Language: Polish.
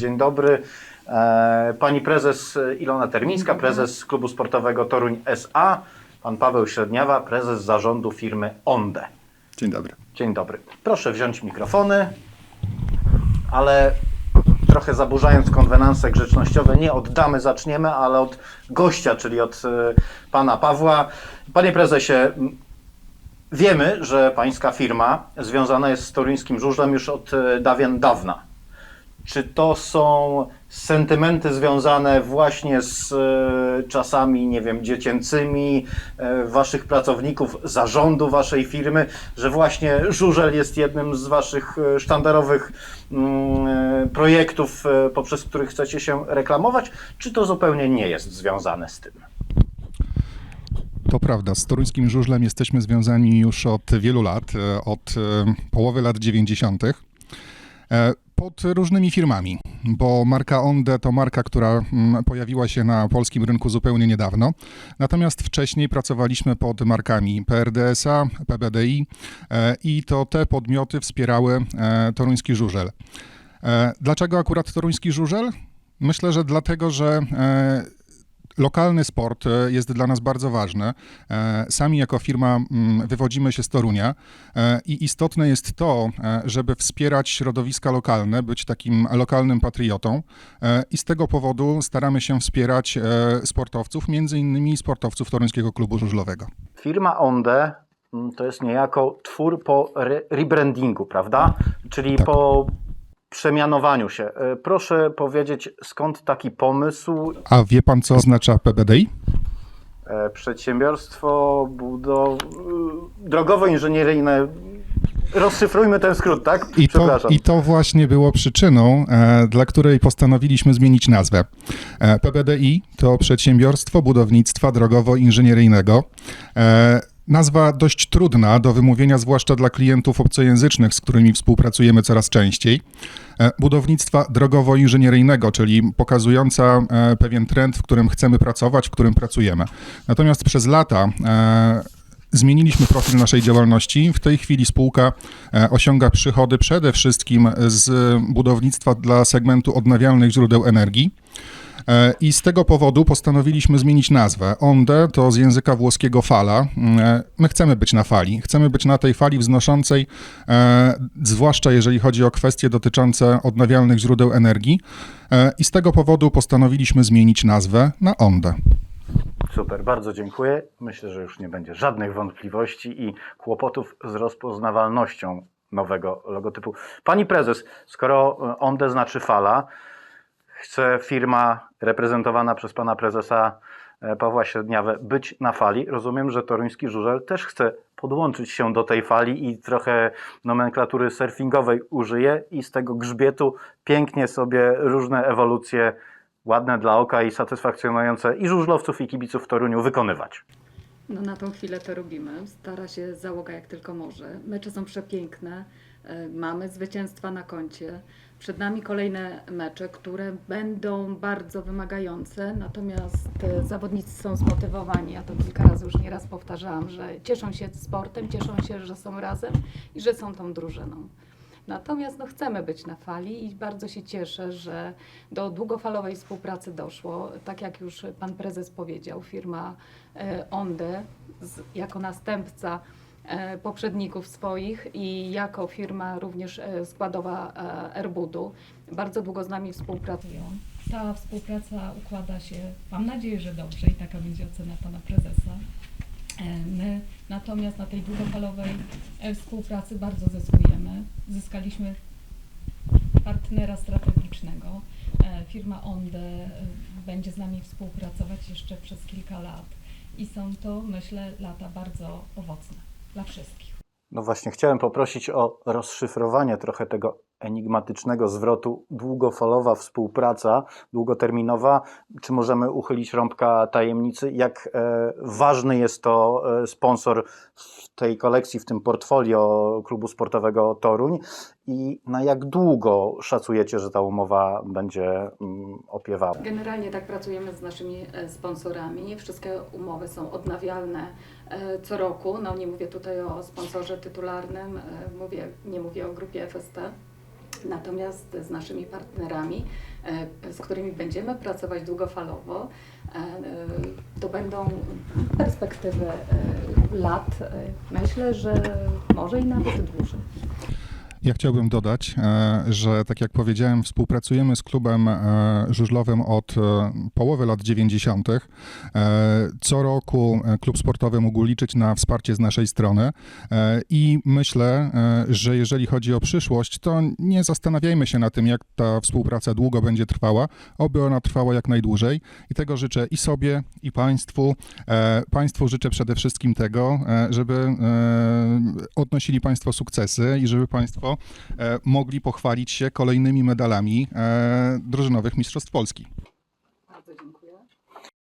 Dzień dobry. E, Pani prezes Ilona Termińska, prezes klubu sportowego Toruń SA, pan Paweł Średniawa, prezes zarządu firmy Onde. Dzień dobry. Dzień dobry. Proszę wziąć mikrofony, ale trochę zaburzając konwenanse grzecznościowe, nie od damy zaczniemy, ale od gościa, czyli od e, pana Pawła. Panie prezesie, wiemy, że pańska firma związana jest z toruńskim żużlem już od e, dawien dawna. Czy to są sentymenty związane właśnie z e, czasami, nie wiem, dziecięcymi e, waszych pracowników, zarządu waszej firmy, że właśnie żużel jest jednym z waszych e, sztandarowych mm, projektów, poprzez których chcecie się reklamować, czy to zupełnie nie jest związane z tym? To prawda, z toruńskim żużlem jesteśmy związani już od wielu lat, od połowy lat 90. Pod różnymi firmami, bo marka Onde to marka, która mm, pojawiła się na polskim rynku zupełnie niedawno. Natomiast wcześniej pracowaliśmy pod markami PRDSA, PBDI e, i to te podmioty wspierały e, toruński żużel. E, Dlaczego akurat toruński żużel? Myślę, że dlatego, że Lokalny sport e, jest dla nas bardzo ważny. E, Sami jako firma mm, wywodzimy się z Torunia e, i istotne jest to, żeby wspierać środowiska lokalne, być takim lokalnym patriotą i z tego powodu staramy się wspierać sportowców, między innymi sportowców Toruńskiego Klubu Żużlowego. Firma Onde mm, to jest niejako twór po re- rebrandingu, prawda? Czyli Tak. po przemianowaniu się. E, Proszę powiedzieć, skąd taki pomysł? A wie pan, co oznacza PBDI? E, Przedsiębiorstwo budow... drogowo-inżynieryjne. Rozszyfrujmy ten skrót, tak? I to. I to właśnie było przyczyną, e, dla której postanowiliśmy zmienić nazwę. E, PBDI to Przedsiębiorstwo Budownictwa Drogowo-Inżynieryjnego. Nazwa dość trudna do wymówienia, zwłaszcza dla klientów obcojęzycznych, z którymi współpracujemy coraz częściej. E, budownictwa drogowo-inżynieryjnego, czyli pokazująca e, pewien trend, w którym chcemy pracować, w którym pracujemy. Natomiast przez lata e, Zmieniliśmy profil naszej działalności. W tej chwili spółka osiąga przychody przede wszystkim z budownictwa dla segmentu odnawialnych źródeł energii. E, I z tego powodu postanowiliśmy zmienić nazwę. Onde to z języka włoskiego fala. E, My chcemy być na fali. Chcemy być na tej fali wznoszącej, e, zwłaszcza jeżeli chodzi o kwestie dotyczące odnawialnych źródeł energii. I z tego powodu postanowiliśmy zmienić nazwę na Onde. Super, bardzo dziękuję. Myślę, że już nie będzie żadnych wątpliwości i kłopotów z rozpoznawalnością nowego logotypu. Pani prezes, skoro Onde znaczy fala, chce firma reprezentowana przez pana prezesa e, Pawła Średniawę być na fali, rozumiem, że toruński żużel też chce podłączyć się do tej fali i trochę nomenklatury surfingowej użyje i z tego grzbietu pięknie sobie różne ewolucje ładne dla oka i satysfakcjonujące i żużlowców i kibiców w Toruniu wykonywać. No na tą chwilę to robimy. Stara się załoga jak tylko może. Mecze są przepiękne. e, Mamy zwycięstwa na koncie. Przed nami kolejne mecze, które będą bardzo wymagające, natomiast e, zawodnicy są zmotywowani. Ja to kilka razy już nieraz powtarzałam, że cieszą się sportem, cieszą się, że są razem i że są tą drużyną. Natomiast no, chcemy być na fali i bardzo się cieszę, że do długofalowej współpracy doszło. Tak jak już pan prezes powiedział, firma e, Onde jako następca poprzedników swoich i jako firma również e, składowa e, Airbudu bardzo długo z nami współpracują. Ta współpraca układa się, mam nadzieję, że dobrze i taka będzie ocena pana prezesa. E, My natomiast na tej długofalowej e, współpracy bardzo zyskujemy. Zyskaliśmy partnera strategicznego. E, Firma Onde e, będzie z nami współpracować jeszcze przez kilka lat i są to, myślę, lata bardzo owocne dla wszystkich. No właśnie, chciałem poprosić o rozszyfrowanie trochę tego enigmatycznego zwrotu długofalowa współpraca, długoterminowa. Czy możemy uchylić rąbka tajemnicy? Jak e, ważny jest to e, sponsor w tej kolekcji, w tym portfolio klubu sportowego Toruń i na jak długo szacujecie, że ta umowa będzie mm, opiewała? Generalnie tak pracujemy z naszymi e, sponsorami. Nie wszystkie umowy są odnawialne e, co roku. No nie mówię tutaj o sponsorze tytularnym, e, mówię, nie mówię o grupie FST. Natomiast z naszymi partnerami, z którymi będziemy pracować długofalowo, to będą perspektywy lat, myślę, że może i nawet dłużej. Ja chciałbym dodać, e, że tak jak powiedziałem, współpracujemy z klubem e, żużlowym od e, połowy lat 90. E, Co roku klub sportowy mógł liczyć na wsparcie z naszej strony i myślę, że jeżeli chodzi o przyszłość, to nie zastanawiajmy się na tym, jak ta współpraca długo będzie trwała, oby ona trwała jak najdłużej i tego życzę i sobie, i Państwu. Państwu życzę przede wszystkim tego, żeby odnosili Państwo sukcesy i żeby Państwo e, mogli pochwalić się kolejnymi medalami e, drużynowych Mistrzostw Polski.